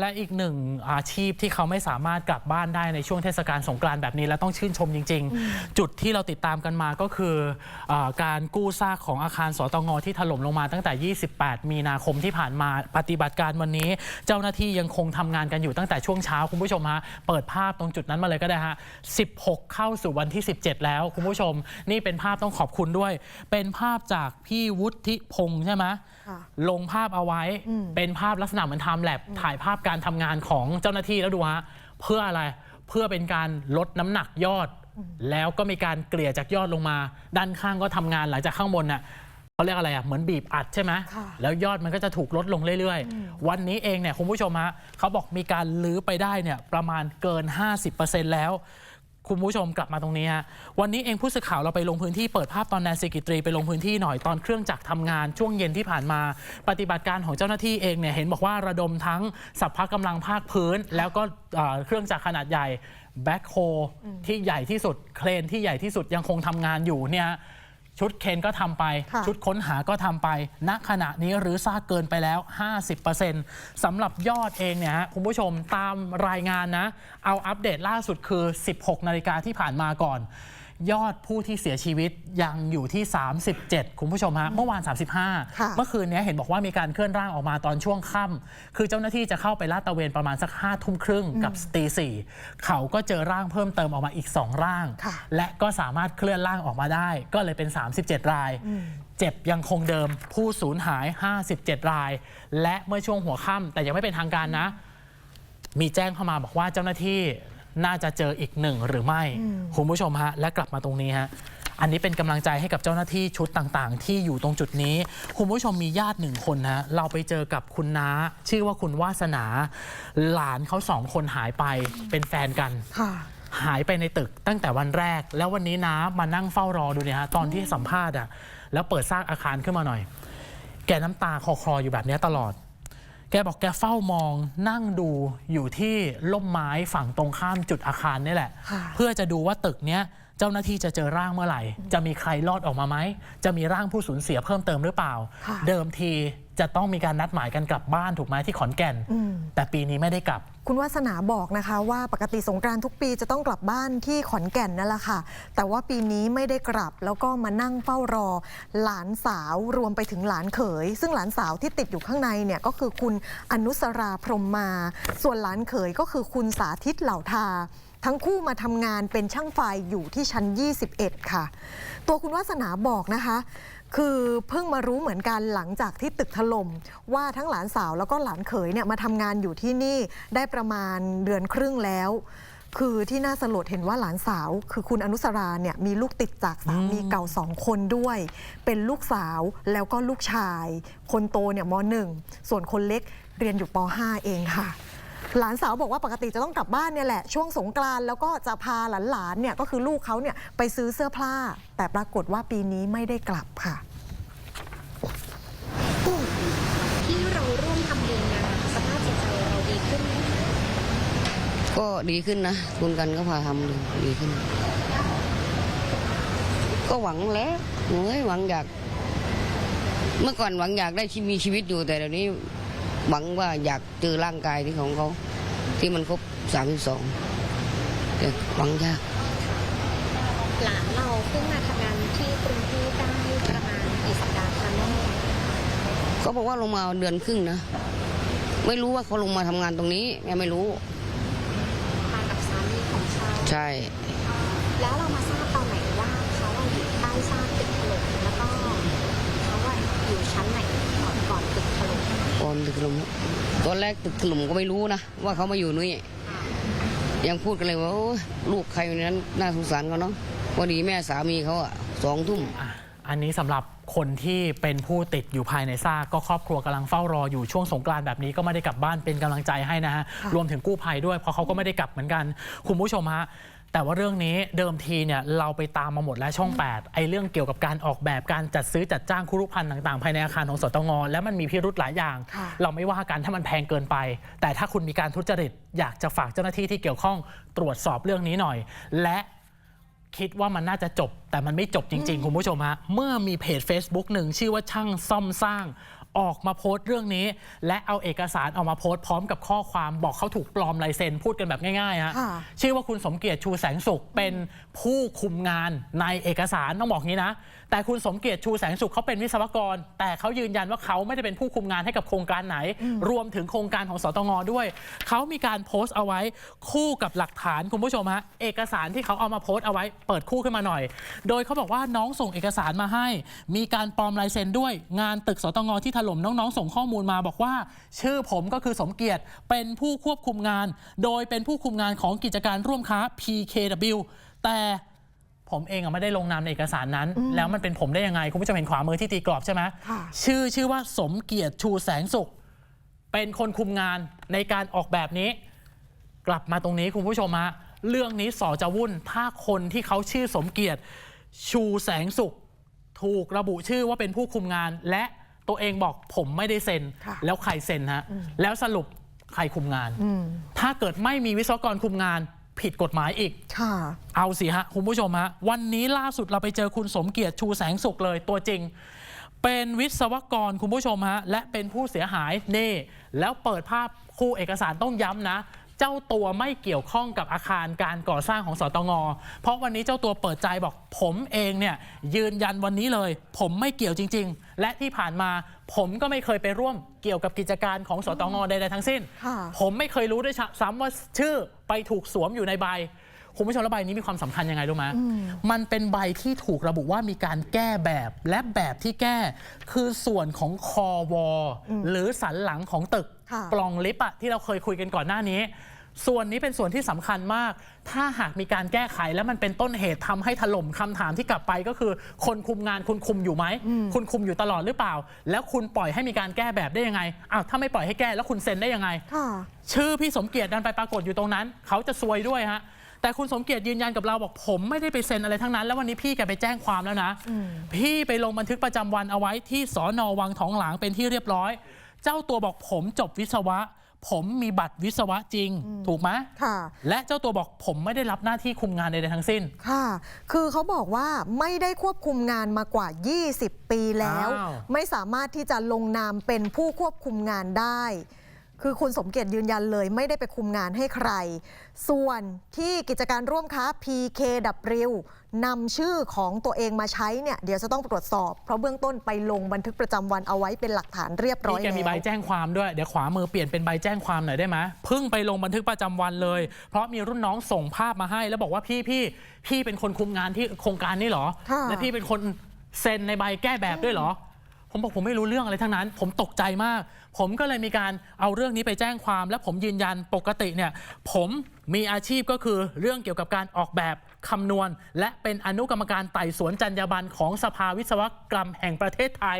และอีกหนึ่งอาชีพที่เขาไม่สามารถกลับบ้านได้ในช่วงเทศกาลสงกรานต์แบบนี้และต้องชื่นชมจริง ๆ จุดที่เราติดตามกันมาก็คืออาการกู้ซากของอาคารสตงที่ถล่มลงมาตั้งแต่ 28 มีนาคมที่ผ่านมาปฏิบัติการวันนี้ เจ้าหน้าที่ยังคงทำงานกันอยู่ตั้งแต่ช่วงเช้าคุณผู้ชมฮะเปิดภาพตรงจุดนั้นมาเลยก็ได้ฮะ 16 เข้าสู่วันที่ 17 แล้วคุณผู้ชม นี่เป็นภาพต้องขอบคุณด้วย เป็นภาพจากพี่วุฒิพงษ์ใช่ไหมค่ะลงภาพเอาไว้อืมเป็นภาพลักษณะเหมือนไทม์แลบถ่ายภาพการทำงานของเจ้าหน้าที่แล้วดูฮะเพื่ออะไรเพื่อเป็นการลดน้ำหนักยอด แล้วก็มีการเกลี่ยจากยอดลงมา ด้านข้างก็ทำงานหลังจากข้างบนน่ะเขาเรียกอะไรอะเหมือนบีบอัดใช่ไหมค่ะแล้วยอดมันก็จะถูกลดลงเรื่อยๆ วันนี้เองเนี่ยคุณผู้ชมฮะเขาบอกมีการลื้อไปได้เนี่ยประมาณเกิน 50%แล้ว คุณผู้ชมกลับมาตรงนี้ฮะวันนี้เองผู้สื่อข่าวเราไปลงพื้นที่เปิดภาพตอนแนนซีกิตรีไปลงพื้นที่หน่อยตอนเครื่องจักรทำงานช่วงเย็นที่ผ่านมา ปฏิบัติการของเจ้าหน้าที่เองเนี่ยเห็นบอกว่าระดมทั้งสัพพะกำลังภาคพื้น แล้วก็เครื่องจักรขนาดใหญ่แบ็คโฮที่ใหญ่ที่สุดเครนที่ใหญ่ที่สุดยังคงทำงานอยู่เนี่ย ชุดเคนก็ทำไป ค่ะ ชุดค้นหาก็ทำไป ณขณะนี้หรือซากเกินไปแล้ว 50%สำหรับยอดเองเนี่ยฮะคุณผู้ชมตามรายงานนะ เอาอัปเดตล่าสุดคือ 16 นาฬิกาที่ผ่านมาก่อน ยอดผู้ที่เสียชีวิตยังอยู่ที่ 37 คุณผู้ชมฮะ เมื่อวานค่ะ35 เมื่อคืนนี้เห็นบอกว่ามีการเคลื่อนร่างออกมาตอนช่วงค่ำคือเจ้าหน้าที่จะเข้าไปลาดตระเวนประมาณสักห้าทุ่มครึ่งกับตีสี่เขาก็เจอร่างเพิ่มเติมออกมาอีก 2 ร่างค่ะและก็สามารถเคลื่อนร่างออกมาได้ ก็เลยเป็น 37 รายเจ็บยังคงเดิมผู้สูญหาย 57 ราย และเมื่อช่วงหัวค่ำแต่ยังไม่เป็นทางการนะ มีแจ้งเข้ามาบอกว่าเจ้าหน้าที่ น่าจะเจออีกหนึ่งหรือไม่ คุณผู้ชมฮะ และกลับมาตรงนี้ฮะ อันนี้เป็นกำลังใจให้กับเจ้าหน้าที่ชุดต่างๆ ที่อยู่ตรงจุดนี้ คุณผู้ชมมีญาติหนึ่งคนฮะ เราไปเจอกับคุณน้า ชื่อว่าคุณวาสนา หลานเขาสองคนหายไปเป็นแฟนกันค่ะหายไปในตึกตั้งแต่วันแรก แล้ววันนี้น้ามานั่งเฝ้ารอดูเนี่ยฮะตอนที่สัมภาษณ์อะแล้วเปิดซากอาคารขึ้นมาหน่อย แกน้ำตาคลอคลออยู่แบบเนี้ยตลอด แกบอกแกเฝ้ามองนั่งดูอยู่ที่ล่มไม้ฝั่งตรงข้ามจุดอาคารนี่แหละค่ะเพื่อจะดูว่าตึกเนี้ยเจ้าหน้าที่จะเจอร่างเมื่อไหร่ จะมีใครรอดออกมาไหม จะมีร่างผู้สูญเสียเพิ่มเติมหรือเปล่าค่ะเดิมทีจะต้องมีการนัดหมายกันกลับบ้านถูกไหมที่ขอนแก่นอืมแต่ปีนี้ไม่ได้กลับ คุณวาสนาบอกนะคะว่าปกติสงกรานต์ทุกปีจะต้องกลับบ้านที่ขอนแก่นนั่นแหละค่ะ แต่ว่าปีนี้ไม่ได้กลับแล้วก็มานั่งเฝ้ารอ หลานสาวรวมไปถึงหลานเขย ซึ่งหลานสาวที่ติดอยู่ข้างในเนี่ยก็คือคุณอนุสราพรมมา ส่วนหลานเขยก็คือคุณสาธิตเหล่าทาทั้งคู่มาทำงานเป็นช่างไฟอยู่ที่ชั้น 21 ค่ะ ตัวคุณวาสนาบอกนะคะ คือเพิ่งมารู้เหมือนกันหลังจากที่ตึกถล่มว่าทั้งหลานสาวแล้วก็หลานเขยเนี่ยมาทำงานอยู่ที่นี่ได้ประมาณเดือนครึ่งแล้ว คือที่น่าสลดเห็นว่าหลานสาว คือคุณอนุสราเนี่ยมีลูกติดจากสามีเก่าสองคนด้วย เป็นลูกสาวแล้วก็ลูกชาย คนโตเนี่ยมหนึ่งส่วนคนเล็กเรียนอยู่ป .5 เองค่ะหลานสาวบอกว่าปกติจะต้องกลับบ้านเนี่ยแหละ ช่วงสงกรานแล้วก็จะพาหลานๆเนี่ยก็คือลูกเขาเนี่ยไปซื้อเสื้อผ้า แต่ปรากฏว่าปีนี้ไม่ได้กลับค่ะ ที่เราร่วมทำบุญนะสภาพจิตใจเราดีขึ้นไหม ก็ดีขึ้นนะคุณกันก็พาทำดูดีขึ้น ก็หวังแล้วหนูเอ้ยหวังอยาก เมื่อก่อนหวังอยากได้ที่มีชีวิตอยู่แต่เดี๋ยวนี้ หวังว่าอยากเจอร่างกายที่ของเขา ที่มันครบสามสิบสองแต่หวังยากหลานเราเพิ่งมาทำงานที่กรุงเทพได้ประมาณกี่สัปดาห์คะแม่เขาบอกว่าลงมาเดือนครึ่งนะ ไม่รู้ว่าเขาลงมาทำงานตรงนี้แม่ไม่รู้ มากับสามีของเขา ใช่ แล้วเรามาทราบตอนไหนว่าเขาอะอยู่ใต้ซากตึกถล่มแล้วก็เขาอะอยู่ชั้นไหนก่อนก่อนตึกถล่มก่อนตึกถล่มตอนแรกตึกถล่มก็ไม่รู้นะว่าเขามาอยู่นี่ยังพูดกันเลยว่าโอ้ยลูกใครอยู่ในนั้นน่าสงสารเขาเนาะพอดีแม่สามีเขาอะสองทุ่มอะอันนี้สำหรับ คนที่เป็นผู้ติดอยู่ภายในซากก็ครอบครัวกำลังเฝ้ารออยู่ช่วงสงกรานต์แบบนี้ก็ไม่ได้กลับบ้านเป็นกำลังใจให้นะฮะค่ะรวมถึงกู้ภัยด้วยเพราะเขาก็ไม่ได้กลับเหมือนกัน คุณผู้ชมฮะแต่ว่าเรื่องนี้เดิมทีเนี่ยเราไปตามมาหมดแล้วช่อง 8 ไอ้เรื่องเกี่ยวกับการออกแบบการจัดซื้อจัดจ้างคุรุพันธ์ต่างๆ ภายในอาคารของสตงแล้วมันมีพิรุธหลายอย่างค่ะเราไม่ว่ากันถ้ามันแพงเกินไป แต่ถ้าคุณมีการทุจริตอยากจะฝากเจ้าหน้าที่ที่เกี่ยวข้องตรวจสอบเรื่องนี้หน่อย และ คิดว่ามันน่าจะจบ แต่มันไม่จบจริง ๆ คุณผู้ชมฮะเมื่อมีเพจ Facebook หนึ่งชื่อว่าช่างซ่อมสร้าง ออกมาโพสต์เรื่องนี้ และเอาเอกสารออกมาโพสต์พร้อมกับข้อความบอกเขาถูกปลอมลายเซ็นพูดกันแบบง่ายๆฮะค่ะ ชื่อว่าคุณสมเกียรติชูแสงสุขเป็นผู้คุมงานในเอกสารต้องบอกงี้นะแต่คุณสมเกียรติชูแสงสุขเขาเป็นวิศวกร แต่เขายืนยันว่าเขาไม่ได้เป็นผู้คุมงานให้กับโครงการไหน รวมถึงโครงการของสตงด้วย เขามีการโพสต์เอาไว้คู่กับหลักฐานคุณผู้ชมฮะเอกสารที่เขาเอามาโพสต์เอาไว้เปิดคู่ขึ้นมาหน่อย โดยเขาบอกว่าน้องส่งเอกสารมาให้ มีการปลอมลายเซ็นด้วย งานตึกสตงที่ถล่มน้องๆ ส่งข้อมูลมาบอกว่า ชื่อผมก็คือสมเกียรติเป็นผู้ควบคุมงาน โดยเป็นผู้คุมงานของกิจการร่วมค้า PKW แต่ ผมเองอะไม่ได้ลงนามในเอกสารนั้น แล้วมันเป็นผมได้ยังไง คุณผู้ชมเห็นขวามือที่ตีกรอบใช่ไหมค่ะชื่อชื่อว่าสมเกียรติชูแสงสุข เป็นคนคุมงานในการออกแบบนี้ กลับมาตรงนี้คุณผู้ชมฮะเรื่องนี้สอจะวุ่นถ้าคนที่เขาชื่อสมเกียรติ ชูแสงสุข ถูกระบุชื่อว่าเป็นผู้คุมงาน และตัวเองบอกผมไม่ได้เซ็นค่ะแล้วใครเซ็นฮะแล้วสรุปใครคุมงาน ถ้าเกิดไม่มีวิศวกรคุมงาน ผิดกฎหมายอีก ค่ะ เอาสิฮะ คุณผู้ชมฮะ วันนี้ล่าสุดเราไปเจอคุณสมเกียรติชูแสงสุขเลยตัวจริง เป็นวิศวกรคุณผู้ชมฮะ และเป็นผู้เสียหายเน่แล้วเปิดภาพคู่เอกสารต้องย้ำนะ เจ้าตัวไม่เกี่ยวข้องกับอาคารการก่อสร้างของสตงเพราะวันนี้เจ้าตัวเปิดใจบอกผมเองเนี่ยยืนยันวันนี้เลย ผมไม่เกี่ยวจริง ๆ และที่ผ่านมาผมก็ไม่เคยไปร่วมเกี่ยวกับกิจการของสตงใดๆทั้งสิ้นค่ะผมไม่เคยรู้ด้วยซ้ำว่าชื่อไปถูกสวมอยู่ในใบ คุณผู้ชมแล้วใบนี้มีความสำคัญยังไงรู้ไหมมันเป็นใบที่ถูกระบุว่ามีการแก้แบบและแบบที่แก้ คือส่วนของคอวอหรือสันหลังของตึกค่ะ ปล่องลิฟต์อะที่เราเคยคุยกันก่อนหน้านี้ ส่วนนี้เป็นส่วนที่สำคัญมาก ถ้าหากมีการแก้ไขแล้วมันเป็นต้นเหตุทำให้ถล่มคำถามที่กลับไปก็คือ คนคุมงานคุณคุมอยู่ไหม คุณคุมอยู่ตลอดหรือเปล่า แล้วคุณปล่อยให้มีการแก้แบบได้ยังไงอ้าวถ้าไม่ปล่อยให้แก้แล้วคุณเซ็นได้ยังไง ค่ะ ชื่อพี่สมเกียรติดันไปปรากฏอยู่ตรงนั้น เขาจะซวยด้วยฮะ แต่คุณสมเกียรติยืนยันกับเราบอกผมไม่ได้ไปเซ็นอะไรทั้งนั้น แล้ววันนี้พี่แกไปแจ้งความแล้วนะ พี่ไปลงบันทึกประจำวันเอาไว้ที่สอนอวังทองหลางเป็นที่เรียบร้อย เจ้าตัวบอกผมจบวิศวะ ผมมีบัตรวิศวะจริง ถูกไหมค่ะและเจ้าตัวบอกผมไม่ได้รับหน้าที่คุมงานใดๆทั้งสิ้น ค่ะ คือเขาบอกว่าไม่ได้ควบคุมงานมากว่า 20 ปีแล้วอ้าวไม่สามารถที่จะลงนามเป็นผู้ควบคุมงานได้ คือคุณสมเกียรติยืนยันเลย ไม่ได้ไปคุมงานให้ใคร ส่วนที่กิจการร่วมค้า PKW นำชื่อของตัวเองมาใช้เนี่ยเดี๋ยวจะต้องตรวจสอบ เพราะเบื้องต้นไปลงบันทึกประจำวันเอาไว้เป็นหลักฐานเรียบร้อยพี่แกมีใบแล้วแจ้งความด้วย เดี๋ยวขวามือเปลี่ยนเป็นใบแจ้งความหน่อยได้ไหมเพิ่งไปลงบันทึกประจำวันเลย เพราะมีรุ่นน้องส่งภาพมาให้ แล้วบอกว่าพี่พี่พี่เป็นคนคุมงานที่โครงการนี้เหรอค่ะและพี่เป็นคนเซ็นในใบแก้แบบด้วยเหรอ ผมบอกผมไม่รู้เรื่องอะไรทั้งนั้น ผมตกใจมาก ผมก็เลยมีการเอาเรื่องนี้ไปแจ้งความ และผมยืนยันปกติเนี่ย ผมมีอาชีพก็คือเรื่องเกี่ยวกับการออกแบบคำนวณ และเป็นอนุกรรมการไต่สวนจรรยาบรรณของสภาวิศวกรรมแห่งประเทศไทย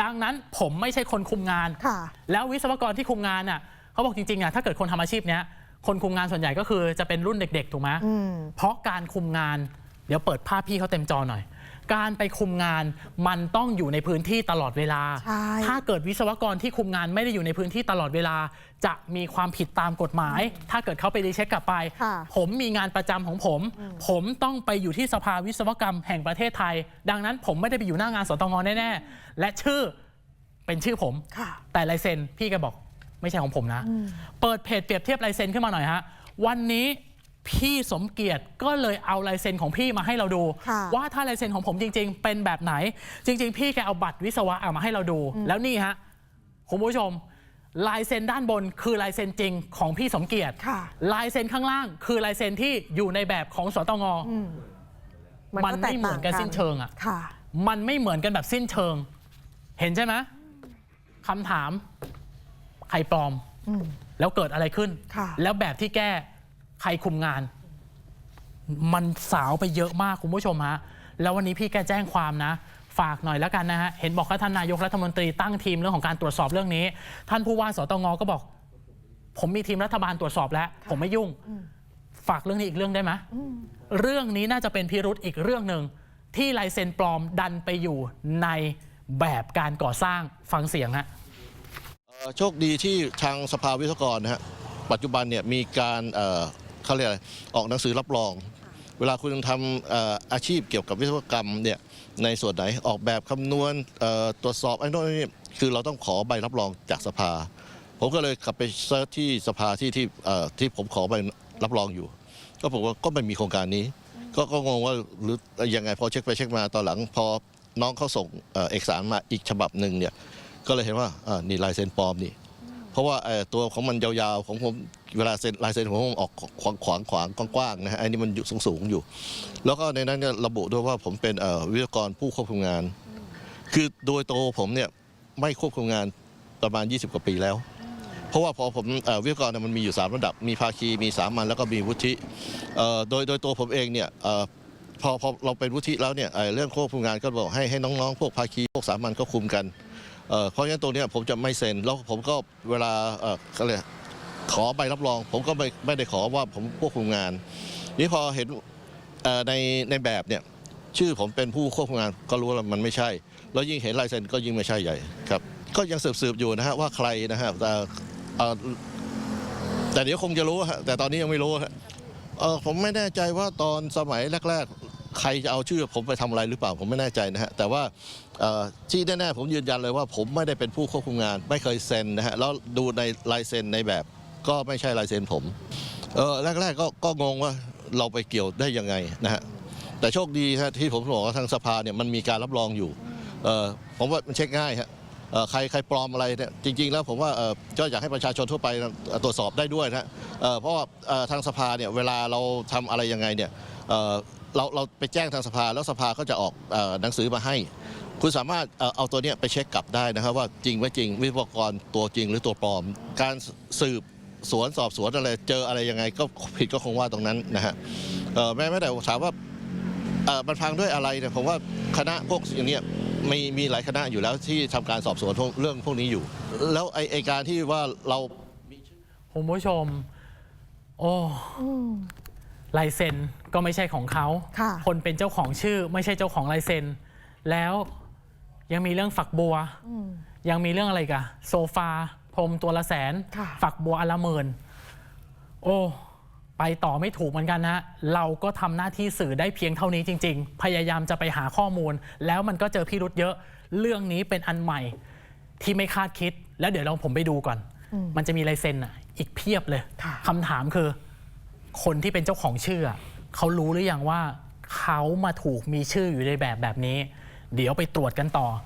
ดังนั้นผมไม่ใช่คนคุมงาน ค่ะ แล้ววิศวกรที่คุมงานน่ะเขาบอกจริงๆอะถ้าเกิดคนทำอาชีพเนี้ยคนคุมงานส่วนใหญ่ก็คือจะเป็นรุ่นเด็กๆ ถูกไหมอืม เพราะการคุมงาน เดี๋ยวเปิดภาพพี่เขาเต็มจอหน่อย การไปคุมงานมันต้องอยู่ในพื้นที่ตลอดเวลาใช่ถ้าเกิดวิศวกรที่คุมงานไม่ได้อยู่ในพื้นที่ตลอดเวลา จะมีความผิดตามกฎหมาย ถ้าเกิดเขาไปรีเช็คกลับไปค่ะผมมีงานประจำของผม ผมต้องไปอยู่ที่สภาวิศวกรรมแห่งประเทศไทย ดังนั้นผมไม่ได้ไปอยู่หน้างานสตงแน่ๆและชื่อเป็นชื่อผมค่ะแต่ลายเซ็นพี่แกบอกไม่ใช่ของผมนะ เปิดเพจเปรียบเทียบลายเซ็นขึ้นมาหน่อยฮะวันนี้ พี่สมเกียรติก็เลยเอาลายเซ็นของพี่มาให้เราดู ค่ะว่าถ้าลายเซ็นของผมจริง ๆ เป็นแบบไหน จริง ๆ พี่แกเอาบัตรวิศวะเอามาให้เราดู แล้วนี่ฮะคุณผู้ชม ลายเซ็นด้านบนคือลายเซ็นจริงของพี่สมเกียรติค่ะ ลายเซ็นข้างล่าง คือลายเซ็นที่อยู่ในแบบของสตงมันไม่เหมือนกันสิ้นเชิงอะ ค่ะ มันไม่เหมือนกันแบบสิ้นเชิง เห็นใช่ไหมคำถาม ใครปลอม อืม แล้วเกิดอะไรขึ้น ค่ะ แล้วแบบที่แก้ ใครคุมงาน มันสาวไปเยอะมากคุณผู้ชมฮะแล้ววันนี้พี่แกแจ้งความนะ ฝากหน่อยแล้วกันนะฮะเห็นบอกว่าท่านนายกรัฐมนตรีตั้งทีมเรื่องของการตรวจสอบเรื่องนี้ ท่านผู้ว่าสตงก็บอก ผมมีทีมรัฐบาลตรวจสอบแล้ว ผมไม่ยุ่ง ฝากเรื่องนี้อีกเรื่องได้ไหมเรื่องนี้น่าจะเป็นพิรุธอีกเรื่องหนึ่งที่ลายเซ็นปลอมดันไปอยู่ในแบบการก่อสร้างฟังเสียงฮะโชคดีที่ทางสภาวิศวกรนะฮะปัจจุบันเนี่ยมีการ เอ่อเขาเรียกอะไรออกหนังสือรับรอง เวลาคุณทำเอ่ออาชีพเกี่ยวกับวิศวกรรมเนี่ยในส่วนไหนออกแบบคำนวณเอ่อตรวจสอบไอ้โน่นไอ้นี่คือเราต้องขอใบรับรองจากสภา ผมก็เลยกลับไปเซิร์ชที่สภาที่ที่เอ่อที่ผมขอใบรับรองอยู่ ก็บอกว่าก็ไม่มีโครงการนี้ ก็ก็งงว่าหรือยังไงพอเช็คไปเช็คมาตอนหลัง พอน้องเขาส่งเอ่อเอกสารมาอีกฉบับหนึ่งเนี่ยก็เลยเห็นว่าอ่านี่ลายเซ็นปลอมนี่ เพราะว่าเออตัวของมันยาวๆของผมเวลาเซ็นลายเซ็นของผมออกขวางขวางขวางกว้างๆนะฮะอันนี้มันอยู่สูงๆอยู่ แล้วก็ในนั้นเนี่ยระบุด้วยว่าผมเป็นวิทยากรผู้ควบคุมงาน คือโดยตัวผมเนี่ยไม่ควบคุมงานประมาณ 20 กว่าปีแล้ว เพราะว่าพอผมอวิทยากรเนี่ยมันมีอยู่ 3 ระดับ มีภาคีมีสามัญแล้วก็มีวุฒิโดยโดยตัวผมเองเนี่ยอพอพอเราเป็นวุฒิแล้วเนี่ยเอ่อเรื่องควบคุมงานก็บอกให้ให้น้องๆ พวกภาคีพวกสามัญก็คุมกัน เอ่อเพราะฉะนั้นตรงนี้ผมจะไม่เซ็นแล้วผมก็เวลาเอ่อก็เลยกขอใบรับรอง ผมก็ไม่ไม่ได้ขอว่าผมควบคุมงาน นี่พอเห็นในในแบบเนี่ยชื่อผมเป็นผู้ควบคุมงานก็รู้ว่ามันไม่ใช่ แล้วยิ่งเห็นลายเซ็นก็ยิ่งไม่ใช่ใหญ่ครับ ก็ยังสืบๆอยู่นะฮะว่าใครนะฮะแต่เอ่อแต่เดี๋ยวคงจะรู้ฮะแต่ตอนนี้ยังไม่รู้ฮะผมไม่แน่ใจว่าตอนสมัยแรก ๆ ใครจะเอาชื่อผมไปทำอะไรหรือเปล่าผมไม่แน่ใจนะฮะแต่ว่าที่แน่ๆผมยืนยันเลยว่า ผมไม่ได้เป็นผู้ควบคุมงาน ไม่เคยเซ็นนะฮะแล้วดูในลายเซ็นในแบบก็ไม่ใช่ลายเซ็นผมเออแรกๆก็ก็งงว่าเราไปเกี่ยวได้ยังไงนะฮะแต่โชคดีฮะที่ผมบอกว่าทางสภาเนี่ยมันมีการรับรองอยู่เออผมว่ามันเช็คง่ายฮะใครใครปลอมอะไรเนี่ยจริง ๆ แล้วผมว่าก็อยากให้ประชาชนทั่วไปตรวจสอบได้ด้วยนะเพราะว่าทางสภาเนี่ยเวลาเราทำอะไรยังไงเนี่ย เอ่อเราเราไปแจ้งทางสภาแล้วสภาก็จะออกเอ่อหนังสือมาให้ คุณสามารถเอ่อเอาตัวเนี้ยไปเช็คกลับได้นะครับ ว่าจริงไม่จริงวิศวกรตัวจริงหรือตัวปลอม การสืบสวนสอบสวนอะไรเจออะไรยังไงก็ผิดก็คงว่าตรงนั้นนะฮะเอ่อแม้แม้แต่ถามว่าเอ่อมันพังด้วยอะไรเนี่ยผมว่าคณะพวกอย่างเนี้ยมีมีหลายคณะอยู่แล้วที่ทำการสอบสวนพวกเรื่องพวกนี้อยู่ แล้วไอไอการที่ว่าเราคุณผู้ชม โอ้อืม ลายเซ็นก็ไม่ใช่ของเขาค่ะ คนเป็นเจ้าของชื่อ ไม่ใช่เจ้าของลายเซ็นแล้วยังมีเรื่องฝักบัว อืม ยังมีเรื่องอะไรกันโซฟาพรมตัวละแสน ค่ะ ฝักบัวอนละหมื่นโอ้ ไปต่อไม่ถูกเหมือนกันนะเราก็ทำหน้าที่สื่อได้เพียงเท่านี้จริง ๆ พยายามจะไปหาข้อมูล แล้วมันก็เจอพิรุษเยอะ เรื่องนี้เป็นอันใหม่ที่ไม่คาดคิด แล้วเดี๋ยวลองผมไปดูก่อน มันจะมีลายเซ็นอะ อีกเพียบเลยค่ะ คำถามคือ คนที่เป็นเจ้าของชื่อเขารู้หรือยังว่าเขามาถูกมีชื่ออยู่ในแบบแบบนี้ เดี๋ยวไปตรวจกันต่อ